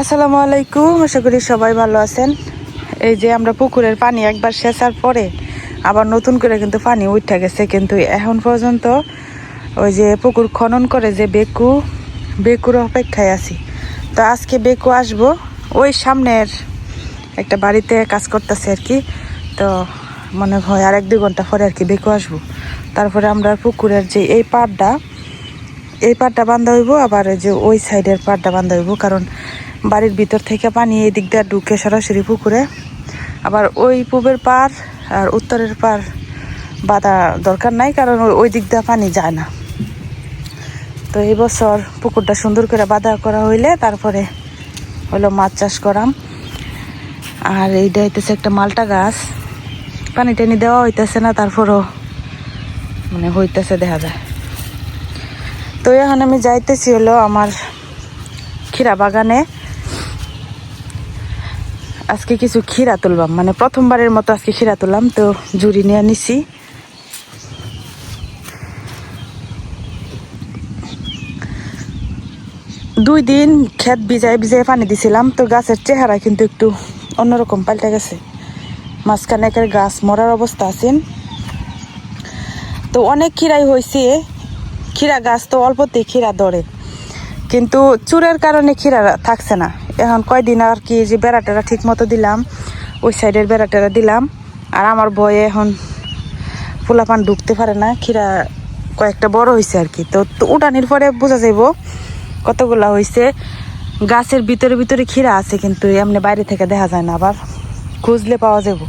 আসসালামু আলাইকুম, আশা করি সবাই ভালো আছেন। এই যে আমরা পুকুরের পানি একবার সেচার পরে আবার নতুন করে কিন্তু পানি উঠে গেছে, কিন্তু এখন পর্যন্ত ওই যে পুকুর খনন করে যে বেকু, বেকুর অপেক্ষায় আছি। তো আজকে বেকু আসব, ওই সামনের একটা বাড়িতে কাজ করতেছে আর কি। তো মনে হয় আর এক দুই ঘণ্টা পরে আর কি বেকু আসব। তারপরে আমরা পুকুরের যে এই পাড়টা এই পাড়টা বান্ধা হইব, আবার যে ওই সাইডের পাড়টা বান্ধা হইব, কারণ বাড়ির ভিতর থেকে পানি এই দিক দিয়ে ঢুকে সরাসরি পুকুরে। আবার ওই পূবের পার আর উত্তরের পার বাঁধা দরকার নাই, কারণ ওই- দিক দিয়ে পানি যায় না। তো এই বছর পুকুরটা সুন্দর করে বাঁধা করা হইলে তারপরে হলো মাছ চাষ করাম আর এইটা হইতেছে একটা মালটা গাছ। পানি টানি দেওয়া হইতেছে না, তারপরও মানে হইতেছে দেখা যায়। তো এখন আমি যাইতেছি হলো আমার ক্ষীরা বাগানে। আজকে কিছু ক্ষীরা তুলবাম। মানে প্রথমবারের মতো আজকে ক্ষীরা তুললাম, তো জুড়ি নিয়ে নিছি। দুই দিন ক্ষেত ভিজায় ভিজায় পানি দিছিলাম, তো গাছের চেহারা কিন্তু একটু অন্যরকম পাল্টে গেছে। মাঝখানে একের গাছ মরার অবস্থা আছেন। তো অনেক ক্ষীরাই হয়েছে ক্ষীরা গাছ তো অল্পতেই ক্ষীরা ধরে। কিন্তু চুরের কারণে ক্ষীরা থাকছে না এখন কয়দিন আর কি যে বেড়াটেরা ঠিক মতো দিলাম, ওই সাইডের বেড়াটেরা দিলাম। আর আমার বয়ে এখন পোলাপান ঢুকতে পারে না, ক্ষীরা কয়েকটা বড় হয়েছে আর কি। তো তো উঠানির পরে বোঝা যাইব কতগুলা হয়েছে গাছের ভিতরে ভিতরে ক্ষীরা আছে, কিন্তু এমনি বাইরে থেকে দেখা যায় না, আবার খুঁজলে পাওয়া যাব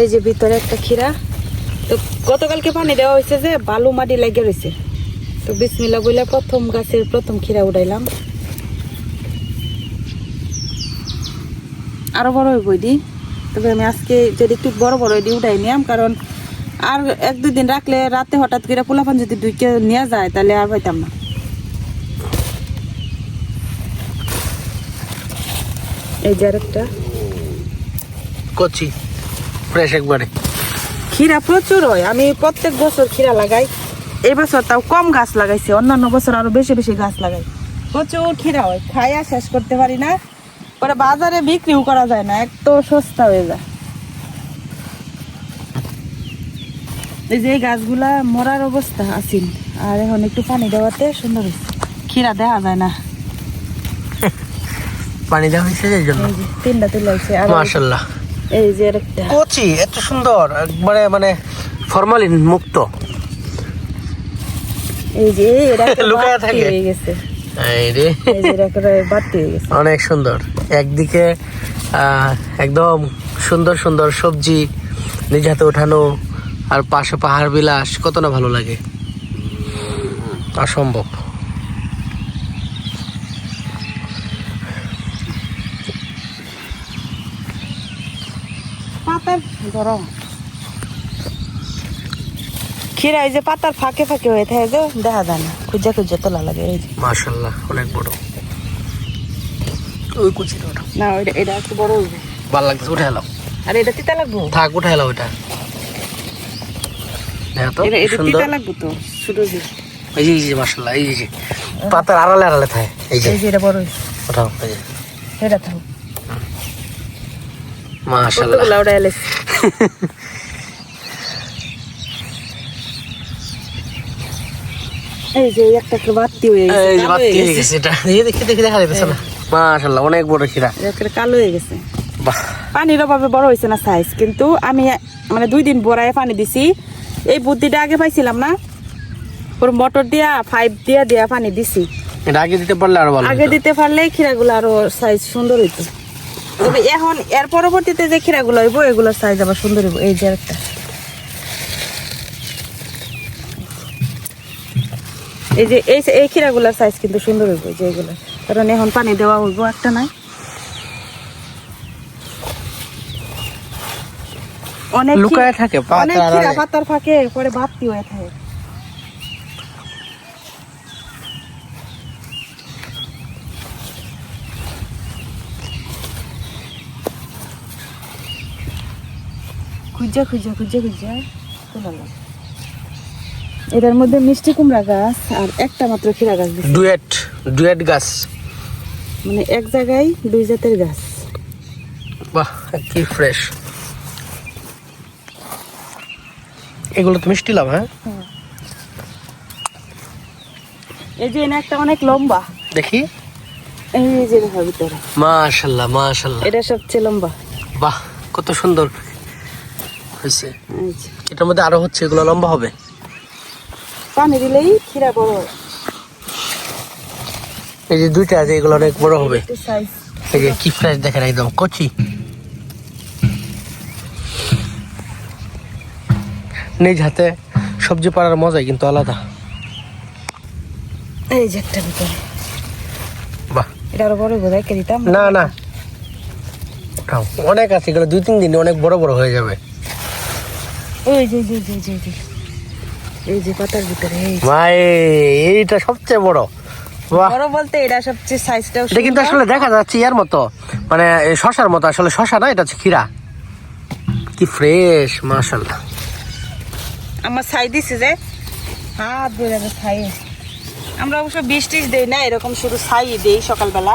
এই যে ভিতরে একটা ক্ষীরা। তো গতকালকে পানি দেওয়া হয়েছে যে বালু মাটি লাগে রয়েছে। তো বিসমিল্লা বলে প্রথম গাছের প্রথম ক্ষীরা উঠাইলাম। আরও বড় হইব দি তবে আমি আজকে যদি একটু বড় বড় দি উঠাই নিয়াম, কারণ আর এক দুই দিন রাখলে রাতে হঠাৎ করে পোলাপান যদি দুইকে নিয়ে যায়, তাহলে আর পাইতাম না। এই যে আরেকটা। কচি। ফ্রেশ একবারে। ক্ষীরা প্রচুর হয়। আমি প্রত্যেক বছর ক্ষীরা লাগাই। এই বছর তাও কম গাছ লাগাইছি। অন্যান্য বছর আরও বেশি বেশি গাছ লাগাই। প্রচুর ক্ষীরা হয়। খাইয়া শেষ করতে পারি না। পরে বাজারে বিক্রিও করা যায় না। এক তো সস্তা হয়ে যায়। এই যে গাছগুলা মরার অবস্থা আছেন আর এখন একটু পানি দেওয়াতে সুন্দর হয়েছে ক্ষীরা দেখা যায় না। পানি দেওয়া হয়েছে তিনটা তুলাইছে আর মাশাল্লাহ। এই যে একটা কচি এত সুন্দর একবারে মানে ফরমালিন মুক্ত। এই যে এটা একটা থাকে। হয়ে গেছে। অনেক সুন্দর। একদিকে একদম সুন্দর সুন্দর সবজি নিজ হাতে ওঠানো আর পাশে পাহাড় বিলাস কত না ভালো লাগে। অসম্ভব। গরম। ক্ষীরা এই যে পাতার ফাঁকে ফাঁকে হয়ে থাকে যে দেখা যায় না। খুঁজে খুঁজে তোলা লাগে এই যে। মাশাল্লাহ অনেক বড়। ওই ওটা। না ওইটা এটা একটু বড় হইবে। ভালো লাগতেছে উঠে এলাম আর এটা তিতা লাগবো? থাক উঠে এলাম ওইটা। এটা তিতা লাগবো তো ছোটো যে। এই যে এই যে মাশাল্লাহ এই যে পাতার আড়ালে আড়ালে থাকে। এই যে। এই যে এটা বড় ওঠাও এই যে। এটা থাকো। মাশাল্লাহ কতগুলা ওটা এলে এই যে একটা একটা বাতি হয়ে গেছে এই যে কালো হয়ে বাতি হয়ে গেছে। গেছে এটা এই দেখি দেখি দেখা যাইতেছে না। মাশাল্লাহ অনেক বড় খিরা এটা কালো হয়ে গেছে। পানির অভাবে বড় হয়েছে না সাইজ কিন্তু আমি মানে দুই দিন বড়ায় পানি দিছি। এই বুদ্ধিটা আগে পাইছিলাম না। ওর মোটর দিয়া পাইপ দিয়া দিয়া পানি দিছি। এটা আগে দিতে পারলে আরও ভালো আগে দিতে পারলে খিরাগুলো আরও সাইজ সুন্দর হইতো। তবে এখন এর পরবর্তীতে যে খিরাগুলো হইব এগুলোর সাইজ আবার সুন্দর হইব। এই যে একটা এই যে এই এই খিরাগুলোর সাইজ কিন্তু সুন্দর হইব যে এগুলো। কারণ এখন পানি দেওয়া হইব একটা নাই। অনেক লুকায় থাকে অনেক খিরা পাতার ফাঁকে পরে বাতি হয়ে থাকে। খুঁজা খুঁজা খুঁজা খুঁজা তোলালাম এটার মধ্যে মিষ্টি কুমড়া গাছ আর একটা মাত্র খিরা গাছ ডুয়েট ডুয়েট গাছ। মানে এক জায়গায় দুই জাতের গাছ। বাহ কি ফ্রেশ এগুলো তো মিষ্টি লাভ হ্যাঁ? এই যে এনে একটা অনেক লম্বা। দেখি। এই যে দেখো ভিতরে। মাশাল্লাহ মাশাল্লাহ। এটা সবচেয়ে লম্বা। বাহ কত সুন্দর। হয়েছে। এটার মধ্যে আরও হচ্ছে এগুলো লম্বা হবে। পানি দিলেই খিরা বড় এই যে দুইটা আছে এগুলো অনেক বড় হবে। এই যে কি ফ্রেশ দেখেন একদম কচি। নিজ হাতে সবজি পাড়ার মজাই কিন্তু আলাদা। এই যে একটা ভিতরে বাহ। এটা আরও বড় বোধ কে দিতাম। না না। অনেক আছে এগুলো দুই তিন দিনে অনেক বড় বড় হয়ে যাবে। এই যে যে যে যে যে। এই যে পাতার ভিতরে ভাই এইটা সবচেয়ে বড়। বড় বলতে এটা সবচেয়ে সাইজটাও এটা কিন্তু আসলে দেখা যাচ্ছে ইয়ার মতো। মানে শশার মতো। আসলে শশা না এটা হচ্ছে খিরা কি ফ্রেশ আমার ছাই দিছে যে হাত ধরে আমি ছাই আমরা অবশ্য বিষ টিস দেই না এরকম শুধু ছাই দেই সকালবেলা।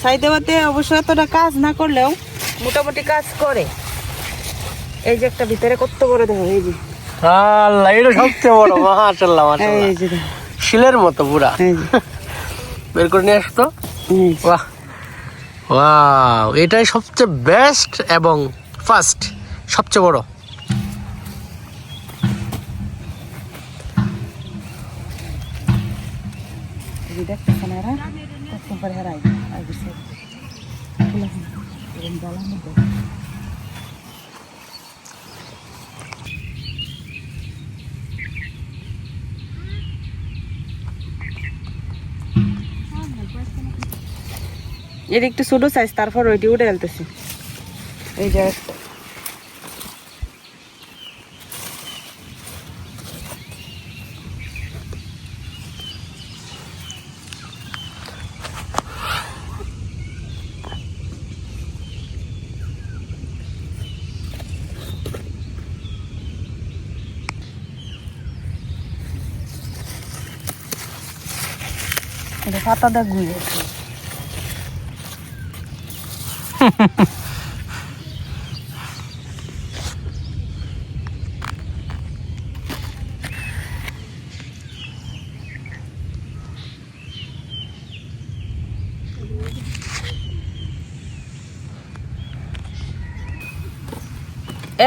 ছাই দেওয়াতে অবশ্য এতটা কাজ না করলেও মোটামুটি কাজ করে। এই যে একটা ভিতরে কত বড় দেখো এই যে। আল্লাহ এটা সবচেয়ে বড় এই যে শিলের মতো পুরা। বের করে নিয়ে আসতো? বাহ। ওয়াও এটাই সবচেয়ে বেস্ট এবং ফার্স্ট সবচেয়ে বড়। এই যে দেখতেছেন এরা কতক্ষণ পরে হেরাই আর কিছু ফুলাছেন এরকম জ্বালার মধ্যে এর একটু ছোট সাইজ তারপর ওইটি উঠে ফেলতেছি এই যে। এটা পাতাটা গুঁড়ে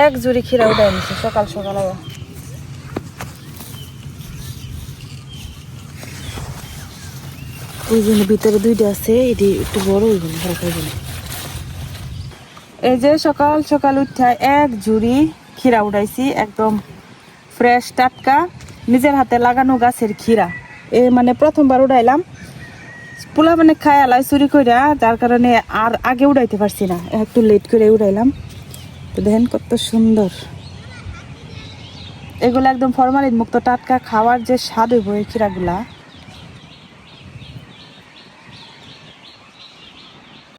এক জুড়ি খিরা উঠাই নিছে, সকাল সকাল। ওই জন্য ভিতরে দুইটা আছে, এটি একটু বড় ওই জন্য। এই যে সকাল সকাল উঠা এক ঝুড়ি খিরা উঠাইছি, একদম ফ্রেশ টাটকা। নিজের হাতে লাগানো গাছের খিরা এ মানে প্রথমবার উঠাইলাম। পোলা মানে খায় আলাই, চুরি কইরা, যার কারণে আর আগে উড়াইতে পারছি না। একটু লেট করে উড়াইলাম তো দেখেন কত সুন্দর। এগুলো একদম ফরমালিন মুক্ত টাটকা খাওয়ার যে স্বাদ হইব এই খিরাগুলা